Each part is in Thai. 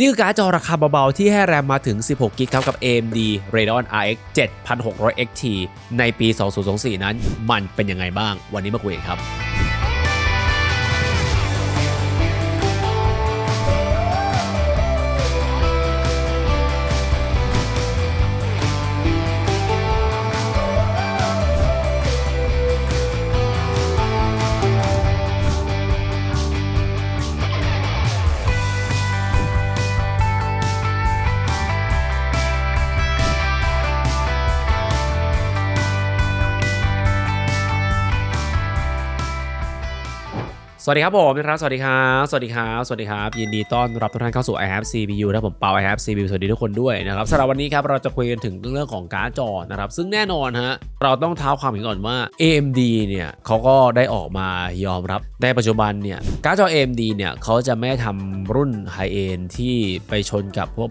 นี่คือการ์ดจอราคาเบาๆ ที่ให้แรมมาถึง 16กิกครับกับ AMD Radeon RX 7600 XT ในปี 2024 นั้น มันเป็นยังไงบ้าง วันนี้มาคุยกันครับ วัสดีครับผมนะครับสวัสดีครับสวัสดีครับสวัสดีครับยินดีต้อนรับทุกท่านเข้าสู่ i have CPU นะผมเปา i have CPU สวัสดีทุกคนด้วยนะครับสำหรับวันนี้ครับเราจะคุยกันถึงเรื่องของการ์ดจอนะครับซึ่งแน่นอนฮะเราต้องเท้าความถึงก่อนว่า AMD เนี่ยเขาก็ได้ออกมายอมรับในปัจจุบันเนี่ยการ์ดจอ AMD เนี่ยเขาจะไม่ทำรุ่น High End ที่ไปชนกับพวก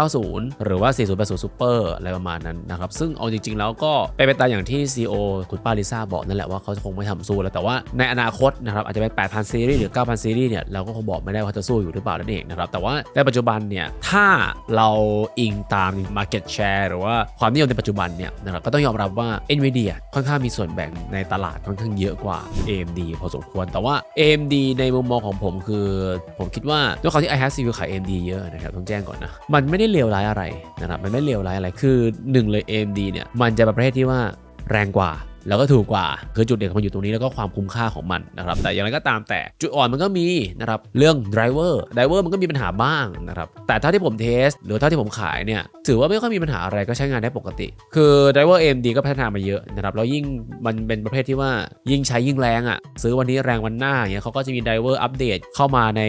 4090 หรือว่า 4080 Super อะไรประมาณนั้นนะครับซึ่งเอาจริง ๆ แล้วก็เป็นไปตามอย่างที่ CEO คุณป้าลิซ่าบอกนั่นแหละว่าเขาคงไม่ทำสู้แล้วแต่ว่าในอนาคตนะครับอาจจะเป็น8,000 ซีรีส์หรือ 9,000 ซีรีส์เนี่ยเราก็คงบอกไม่ได้ว่าจะสู้อยู่หรือเปล่านั่นเองนะครับแต่ว่าในปัจจุบันเนี่ยถ้าเราอิงตาม market share หรือว่าความนิยมในปัจจุบันเนี่ยนะครับก็ต้องยอมรับว่า NVIDIA ค่อนข้างมีส่วนแบ่งในตลาดค่อนข้างเยอะกว่า AMD พอสมควร แต่ว่า AMD ในมุมมองของผมคือ ผมคิดว่าด้วยความที่ i have CPU ขาย AMD เยอะนะครับต้องแจ้งก่อนนะมันไม่ได้เลวร้ายอะไรนะครับมันไม่เลวร้ายอะไรคือหนึ่งเลย AMD เนี่ยมันจะประเภทที่ว่าแรงกว่า แล้วก็ถูกกว่าคือจุดเด่นของมันอยู่ตรงนี้แล้วก็ความคุ้มค่าของมันนะครับแต่อย่างไรก็ตามแต่จุดอ่อนมันก็มีนะครับเรื่องไดรเวอร์ไดรเวอร์มันก็มีปัญหาบ้างนะครับแต่เท่าที่ผมเทส หรือเท่าที่ผมขายเนี่ยถือว่าไม่ค่อยมีปัญหาอะไรก็ใช้งานได้ปกติ คือไดรเวอร์ AMD ก็พัฒนามาเยอะนะครับแล้วยิ่งมันเป็นประเภทที่ว่ายิ่งใช้ยิ่งแรงอะ่ะซื้อวันนี้แรงวันหน้าอย่างเงี้ยเขาก็จะมีไดรเวอร์อัปเดตเข้ามาใน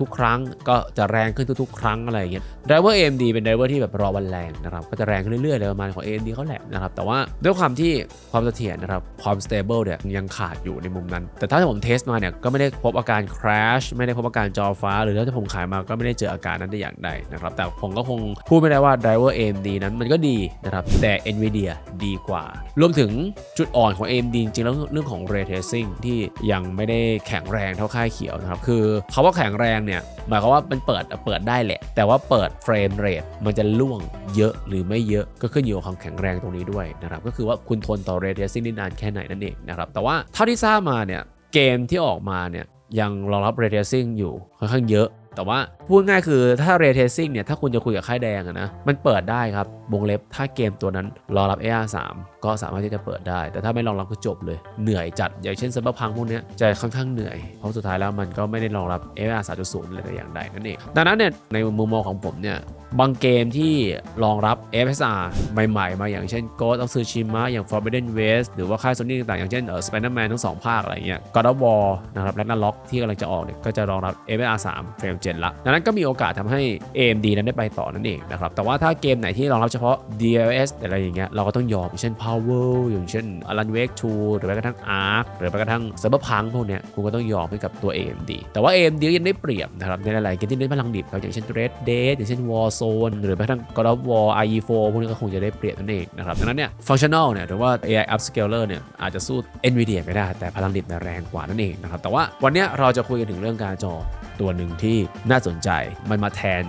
ทุกๆ ครั้ง ก็จะแรงขึ้นทุกๆ ครั้งอะไรอย่างเงี้ยไดรเวอร์ AMD เป็นไดรเวอร์ที่แบบรอวันแรงนะครับก็จะแรงขึ้นเรื่อยๆเลยประมาณของ AMD เขาแหละนะครับแต่ว่าด้วยความที่ความเสถียรนะครับความ stable เนี่ยยังขาดอยู่ในมุมนั้น แต่ถ้าผมเทสมาเนี่ยก็ไม่ได้พบอาการ crash ไม่ได้พบอาการจอฟ้า หรือถ้าผมขายมาก็ไม่ได้เจออาการนั้นแต่อย่างใดนะครับแต่ผมก็คงพูดไม่ได้ว่าไดรเวอร์ AMD นั้นมันก็ดีนะครับแต่ NVIDIA ดีกว่า รวมถึงจุดอ่อนของ AMD จริงๆแล้วเรื่องของ ray tracing ที่ยังไม่ได้แข็งแรงเท่าค่ายเขียวนะครับคือเขาว่าแข็งแรงเนี่ยหมายความว่ามันเปิดเปิดได้แหละ แต่ว่าเปิดเฟรมเรทมันจะล่วงเยอะหรือไม่เยอะก็ขึ้นอยู่กับความแข็งแรงตรงนี้ด้วยนะครับก็คือว่าคุณทนต่อเร y tracing ได้นานแค่ไหนนั่นเองนะครับ แต่ว่าเท่าที่ทราบมาเนี่ยเกมที่ออกมาเนี่ยยังรองรับ ray tracing อยู่ค่อนข้างเยอะ แต่ว่าพูดง่ายคือถ้า ray tracing เนี่ยถ้าคุณจะคุยกับค่ายแดงนะมันเปิดได้ครับวงเล็บถ้าเกมตัวนั้นรองรับ AR3 ก็สามารถที่จะเปิดได้ แต่ถ้าไม่รองรับก็จบเลยเหนื่อยจัดอย่างเช่น Cyberpunk พวกเนี้ยจะค่อนข้างเหนื่อย เพราะสุดท้ายแล้วมันก็ไม่ได้รองรับ AR 3.0เลยแต่อย่างใดนั่นเองดังนั้นเนี่ยในมุมมองของผมเนี่ย บางเกมที่รองรับ FSR ใหม่ๆ มาอย่างเช่น Ghost of Tsushima อย่าง Forbidden West หรือว่าค่าย Sony ต่างๆ อย่างเช่นเออ Spider-Man ทั้งสองภาคอะไรเงี้ย God of War นะครับ Ragnarok ที่กำลังจะออกเนี่ยก็จะรองรับ FSR 3 Frame Gen ละ ดังนั้นก็มีโอกาสทำให้ AMD นั้นได้ไปต่อนั่นเองนะครับ แต่ว่าถ้าเกมไหนที่รองรับเฉพาะ DLS อะไรอย่างเงี้ยเราก็ต้องยอมอย่างเช่น Power อย่างเช่น Alan Wake 2 หรือแม้กระทั่ง Ark หรือแม้กระทั่ง Cyberpunk พวกเนี้ยคุณก็ต้องยอมให้กับตัว AMD แต่ว่า AMD ยังได้เปรียบนะครับในหลายๆเกมที่เล่นพลังดิบครับอย่างเช่น Red Dead อย่างเช่น Warzone หรือแม้กระทั่ง God of War IE4 พวกนี้ก็คงจะได้เปรียบนั่นเองนะครับดังนั้นเนี่ย functional เนี่ยหรือว่า AI upscaler เนี่ยอาจจะสู้ Nvidia ไม่ได้ แต่พลังดิบแรงกว่านั่นเองนะครับแต่ว่าวันนี้เราจะคุยกันถึงเรื่องการจอตัวหนึ่งที่น่าสนใจมันมาแทน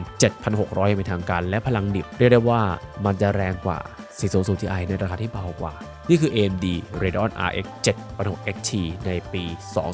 7,600เป็นทางการ และพลังดิบเรียกได้ว่ามันจะแรงกว่า 400 Ti ในราคาที่เบากว่า นี่คือ AMD Radeon RX 7 XT ในปี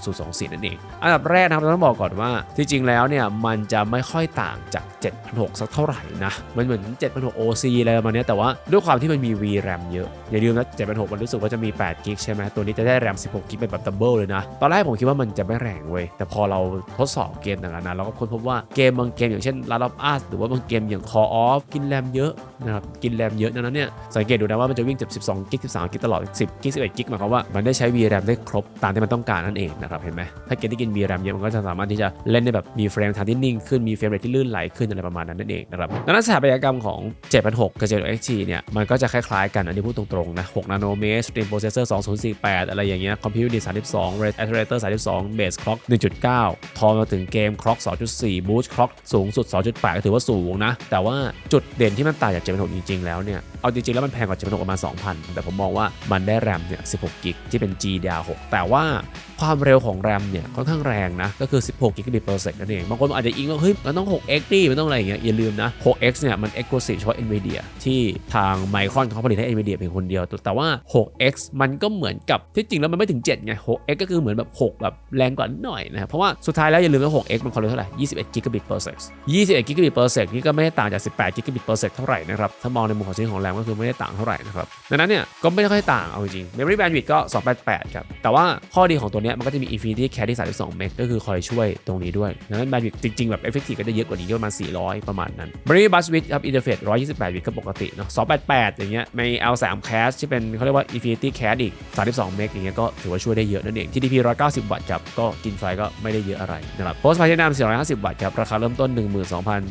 2024 นั่นเอง อันดับแรกนะครับเราต้องบอกก่อนว่า ที่จริงแล้วเนี่ย มันจะไม่ค่อยต่างจาก 7,600 สักเท่าไหร่นะ มันเหมือน 7,600 OC อะไรประมาณนี้แต่ว่าด้วยความที่มันมี VRAM เยอะ อย่าลืมนะ 7,600 มันรู้สึกว่าจะมี8กิกใช่ไหมตัวนี้จะได้ RAM 16กิกเป็นแบบดับเบิลเลยนะ ตอนแรกผมคิดว่ามันจะไม่แรงเว้ย แต่พอเราทดสอบเกมต่างๆนะเราก็ค้นพบว่าเกมบางเกมอย่างเช่น Last of Us หรือว่าบางเกมอย่าง Call of กินแรมเยอะนะครับกินแรมเยอะดังนั้นเนี่ยสังเกตดูนะว่ามันจะวิ่งจาก12กิก13กิกิกตลอด 10กิก11กิกหมายความว่ามันได้ใช้ VRAM ได้ครบตามที่มันต้องการนั่นเองนะครับเห็นไหมถ้าเกมที่กิน VRAM เยอะมันก็จะสามารถที่จะเล่นได้แบบมีเฟรมทางที่นิ่งขึ้นมีเฟรมเรทที่ลื่นไหลขึ้นอะไรประมาณนั้นนั่นเองนะครับดังนั้นสถาปัตยกรรมของ7,600กับ 7 XT เนี่ยมันก็จะคล้ายๆกันอันนี้พูดตรงๆนะ6นาโนเมตร Stream Processor 2048 อะไรอย่างเงี้ย Compute Unit 32 Rate Accelerator 32 Base Clock 1.9 ทอมาถึงเกม Clock 2.4 Boost Clock สูงสุด 2.8 ก็ถือว่าสูงนะ แต่ว่าจุดเด่นที่มันต่างจาก7,600จริงๆ แล้วเนี่ย เอาจริงๆ แล้วมันแพงกว่า7,600ประมาณ 2,000 แต่ผมมองว่ามันได้แรมเนี่ย 16 กิกที่เป็น GDDR6 แต่ว่าความเร็วของแรมเนี่ยค่อนข้างแรงนะ ก็คือ 16 กิกะบิต per second นั่นเอง บางคนอาจจะอิงว่าเฮ้ยมันต้อง 6x ดิมันต้องอะไรอย่างเงี้ยอย่าลืมนะ 6x เนี่ยมัน exclusive เฉพาะ NVIDIA ที่ทาง Micron เขาผลิตให้ NVIDIA เพียงคนเดียว แต่ว่า 6x มันก็เหมือนกับที่จริงแล้วมันไม่ถึง 7 ไง 6x ก็คือเหมือนแบบ 6 แบบแรงกว่านหน่อยนะครับเพราะว่าสุดท้ายแล้วอย่าลืมว่า 6x มันความเร็วเท่าไหร่21กิกะบิต per second 21กิกะบิต per second นี่ก็ไม่ได้ต่างจาก 18กิกะบิต per second เท่าไหร่นะครับถ้ามองในมุมของชิ้นของแรมก็คือไม่ได้ต่างเท่าไหร่นะครับดังนั้นเนี่ยก็ไม่ได้ค่อยต่างเอาจริง memory bandwidth ก็ 288 ครับ แต่ว่าข้อดีของตัวนี้มันก็จะมี infinity cache ที่32เมกก็คือคอยช่วยตรงนี้ด้วยดังนั้น bandwidth จริง ๆ แบบ effective ก็จะเยอะกว่านี้ประมาณ 400 ประมาณนั้น memory bus width ครับ interface 128 บิตก็ปกติเนาะ288 อย่างเงี้ยใน L3 cache ที่เป็นเขาเรียกว่า infinity cache อีก 32เมกอย่างเงี้ยก็ถือว่าช่วยได้เยอะนั่นเอง TDP 190 วัตต์ครับก็กินไฟก็ไม่ได้เยอะอะไรนะครับ post Platinum 450 วัตต์ครับราคาเริ่มต้น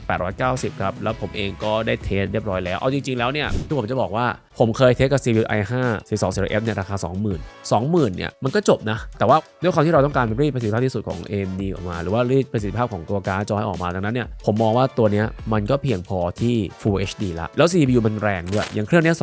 12,890 ครับแล้วผมเองก็ได้เทสเรียบร้อยแล้วเอาจริงๆแล้วเนี่ยที่ผมจะบอกว่า ผมเคยเทสกับ CPU i5 42 0 F เนี่ยราคา 20,000 20,000เนี่ยมันก็จบนะ แต่ว่าด้วยความที่เราต้องการรีดประสิทธิภาพที่สุดของ AMD ออกมา หรือว่ารีดประสิทธิภาพของตัวการ์ดจอให้ออกมาดังนั้นเนี่ยผมมองว่าตัวเนี้ยมันก็เพียงพอที่ Full HD ละ แล้ว CPU มันแรงด้วย อย่างเครื่องนี้ย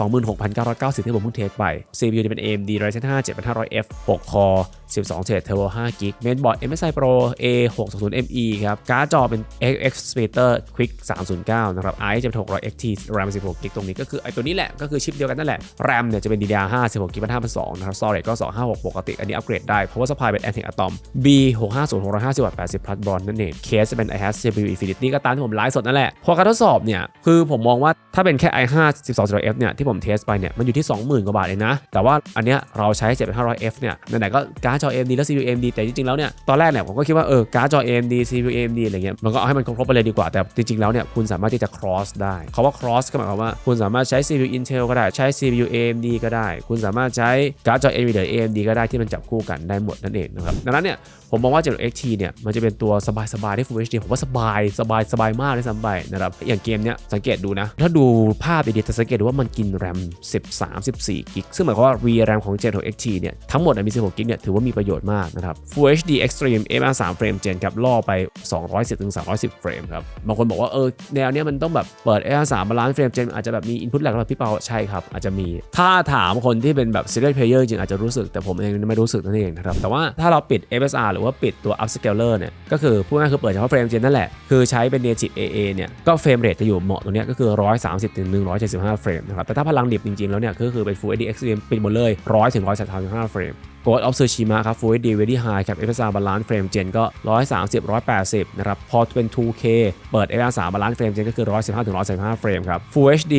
26,990 ที่ผมเพิ่งเทสไป CPU จะเป็น AMD Ryzen 5 7500F 6 คอ 12 thread turbo 5 GB mainboard MSI Pro A620ME ครับ การ์ดจอเป็น XX Splitter Quick 309 นะครับ i จะเป็น600 XT RAM 16 GB ตรงนี้ก็คือไอตัวนี้แหละ ก็คือชิปเดียวกันนั่นแหละ RAM เนี่ยจะเป็น DDR5 16 GB 5,200นะครับ Storage ก็ 256 ปกติ อันนี้อัปเกรดได้เพราะว่า supply เป็น Antec Atom B650 650วัตต์80 plus bond นั่นเอง Case จะเป็น iHas CPU Infinity ก็ตามที่ผมไลฟ์สดนั่นแหละพอการทดสอบเนี่ยคือผมมองว่าถ้าเป็นแค่ i5 12 0 F เนี่ยที่ผมเทสไปเนี่ยมันอยู่ที่ 20,000 กว่าบาทเองนะแต่ว่าอันเนี้ยเราใช้ 7500F เนี่ยไหนๆก็การ์ดจอ AMD และ CPU AMD แต่จริงๆแล้วเนี่ยตอนแรกเนี่ยผมก็คิดว่าเออการ์ดจอ AMD CPU AMD อะไรเงี้ยมันก็เอาให้มันครบๆไปเลยดีกว่าแต่จริงๆแล้วเนี่ยคุณสามารถที่จะ cross ได้คำว่า cross ก็หมายความว่าคุณสามารถใช้ CPU Intel ก็ได้ใช้ CPU AMD ก็ได้ คุณสามารถใช้การ์ดจอ NVIDIA AMD ก็ได้ที่มันจับคู่กันได้หมดนั่นเองนะครับดังนั้นเนี่ยผมมองว่า 76XT เนี่ยมันจะเป็นตัวสบายๆที่ Full HD ผมว่าสบายสบายสบายมากเลยซ้ำไปนะครับอย่างเกมเนี้ยสังเกตดูนะถ้าดูภาพดีๆจะสังเกตดูว่ามันกินแรม13 14กิกซึ่งหมายความว่า VRAM ของ Gen 6 XT เนี่ยทั้งหมดมี16กิกเนี่ยถือว่ามีประโยชน์มากนะครับ Full HD Extreme FR 3 frame Gen ครับล่อไป 210ถึง310 เฟรมครับ บางคนบอกว่าเออแนวเนี้ยมันต้องแบบเปิด FR 3บาลานซ์เฟรม Gen อาจจะแบบมี input lag แล้วพี่เปาใช่ครับ อาจจะมี ถ้าถามคนที่เป็นแบบ serious player จริงอาจจะรู้สึกแต่ผมเองไม่รู้สึกนั่นเองนะครับ แต่ว่าถ้าเราปิด FSR หรือว่าปิดตัว upscaler เนี่ยก็คือพูดง่ายคือเปิดเฉพาะเฟรม Gen นั่นแหละคือใช้เป็น native AA เนี่ยก็เฟรมเรทจะอยู่เหมาะตรงเนี้ยก็คือ 130ถึง175 เฟรมนะครับแต่ถ้าพลังดิบจริงๆแล้วเนี่ยก็คือเป็น Full HD Extreme ปิดหมดเลย100ถึง135เฟรม Ghost of Tsushima ครับ Full HD Very High ครับ FSR Balance Frame Gen ก็ 130 180 นะครับ พอเป็น 2K เปิด FSR Balance Frame Gen ก็คือ 115ถึง135เฟรมครับ Full HD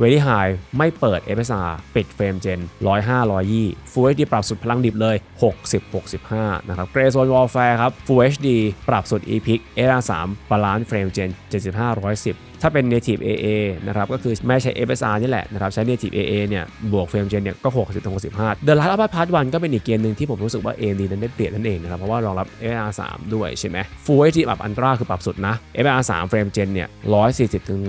Very High ไม่เปิด FSR ปิดเฟรม Gen 105 120 Full HD ปรับสุดพลังดิบเลย 60 65 นะครับ Grey Zone Warfare ครับ Full HD ปรับสุด Epic FSR Balance Frame Gen 75 110ถ้าเป็น native AA นะครับ ก็คือไม่ใช้ FSR นี่แหละนะครับ ใช้ native AA เนี่ย บวกเฟรมเจนเนี่ย ก็ 60 65 The Last of Us Part 1ก็เป็นอีกเกมหนึ่งที่ผมรู้สึกว่า AMD นั้นได้เปรียบนั่นเองนะครับ เพราะว่ารองรับ FR 3ด้วยใช่ไหม Full HD ปรับ Ultra คือปรับสุดนะ FR 3เฟรมเจนเนี่ย 140ถึง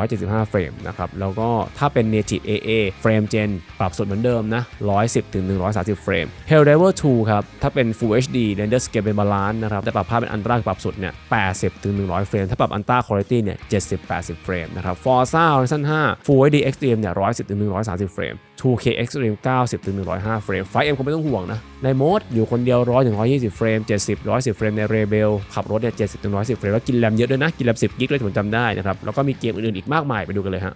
175 เฟรมนะครับ แล้วก็ถ้าเป็น native AA เฟรมเจนปรับสุดเหมือนเดิมนะ 110ถึง130 เฟรม Helldiver 2 ครับ ถ้าเป็น Full HD Render Scale เป็น Balance นะครับ แต่ปรับภาพเป็น Ultra ปรับสุดเนี่ย80ถึง100 เฟรม ถ้าปรับ Ultra Quality เนี่ย70 80 เฟรมนะครับ Forza Horizon 5 Full HD Extreme เนี่ย110ถึง130 เฟรม 2K Extreme 90ถึง105 เฟรมไฟ M คงไม่ต้องห่วงนะ ในโหมดอยู่คนเดียว100ถึง120 เฟรม 70 110 เฟรม ใน Rebel ขับรถเนี่ย70ถึง110 เฟรม แล้วกินแรมเยอะด้วยนะ กินแรม 10 กิกเลยผมจำได้นะครับ แล้วก็มีเกมอื่นๆอีกมากมายไปดูกันเลยฮะ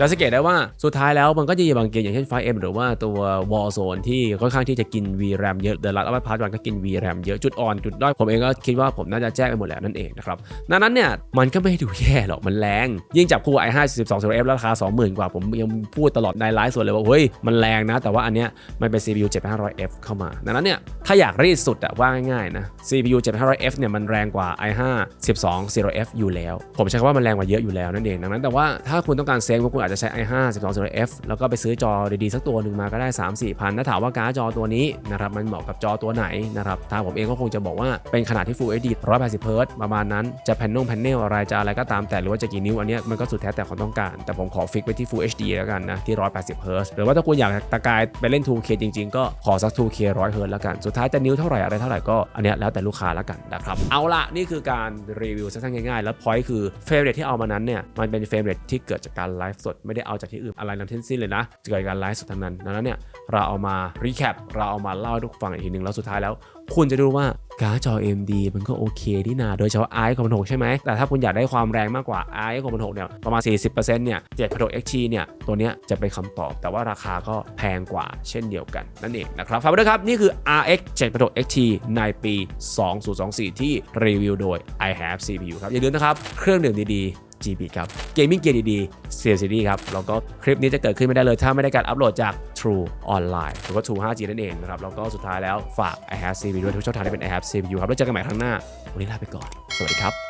จะสังเกตได้ว่าสุดท้ายแล้วมันก็จะมีบางเกมอย่างเช่น 5M หรือว่าตัว Warzone ที่ค่อนข้างที่จะกิน VRAM เยอะ The Last of Us Part 1ก็กิน VRAM เยอะจุดอ่อนจุดด้อยผมเองก็คิดว่าผมน่าจะแจ้งไปหมดแล้วนั่นเองนะครับดังนั้นเนี่ยมันก็ไม่ด้ดูแย่หรอกมันแรงยิ่งจับคู่ i5 12 0 F ราคา 20,000 กว่าผมยังพูดตลอดในไลฟ์ส่วนเลยว่าเฮ้ยมันแรงนะ แต่ว่าอันเนี้ยมันเป็น CPU 7500F เข้ามาดังนั้นเนี่ยถ้าอยากรีดสุดอะว่าง่ายๆนะ CPU 7500F เนี่ยมันแรงกว่า i5 12 0F อยู่แล้ว ผมใช้คำว่ามันแรงกว่าเยอะอยู่แล้วนั่นเองดังนั้นแต่ว่าถ้าคุณต้องการเซฟคุณอาจจะใช้ i5 12 0F แล้วก็ไปซื้อจอดีๆ สักตัวหนึ่งมาก็ได้ 3 4พันถ้าถามว่าการ์ดจอตัวนี้นะครับมันเหมาะกับจอตัวไหนนะครับถ้าผมเองก็คงจะบอกว่าเป็นขนาดที่ Full HD 180 Hz ประมาณนั้นจะแผ่นนงแผ่นเนลอะไรจะอะไรก็ตามแต่หรือว่าจะกี่นิ้วอันนี้มันก็สุดแท้แต่ความต้องการ แต่ผมขอฟิกไว้ที่ Full HD แล้วกันนะที่ 180 Hz หรือว่าถ้าคุณอยากตะกายไปเล่น 2K จริงๆ ก็ขอสัก 2K 100 Hz แล้วกันสุดท้ายจะนิ้วเท่าไหร่อะไรเท่าไหร่ก็อันนี้แล้วแต่ลูกค้าแล้วกันนะครับเอาละนี่คือการรีวิวสั้นๆง่ายๆแล้วพอยต์คือเฟรมเรทที่เอามานั้นเนี่ยมันเป็นเฟรมเรทที่เกิดจากการไลฟ์สดไม่ได้เอาจากที่อื่นอะไรทั้งสิ้นเลยนะเกิดการไลฟ์สดทั้งนั้นดังนั้นเนี่ยเราเอามารีแคปเราเอามาเล่าให้ทุกฟังอีกทีหนึ่งแล้วสุดท้ายแล้ว คุณจะดูว่าการ์ดจอ AMD มันก็โอเคที่นาโดยเฉพาะ i 6 6ใช่ไหมแต่ถ้าคุณอยากได้ความแรงมากกว่า i 6 6เนี่ยประมาณ 40%เนี่ย7 XT เนี่ยตัวเนี้ยจะเป็นคำตอบ แต่ว่าราคาก็แพงกว่าเช่นเดียวกันนั่นเองนะครับฝากไว้ด้วยครับนี่คือ RX 7 XT ในปี 2024 ที่รีวิวโดย i have CPU ครับอย่าลืมนะครับเครื่องดื่มดีๆ GB ครับเกมมิ่งเกียร์ดีๆ CLCD ครับแล้วก็คลิปนี้จะเกิดขึ้นไม่ได้เลย ถ้าไม่ได้การอัปโหลดจาก True Online หรือว่า True 5G นั่นเองนะครับแล้วก็สุดท้ายแล้วฝาก i have CPU ด้วยทุกช่องทางที่เป็น i have CPU ครับแล้วเจอกันใหม่ครั้งหน้าวันนี้ลาไปก่อน สวัสดีครับ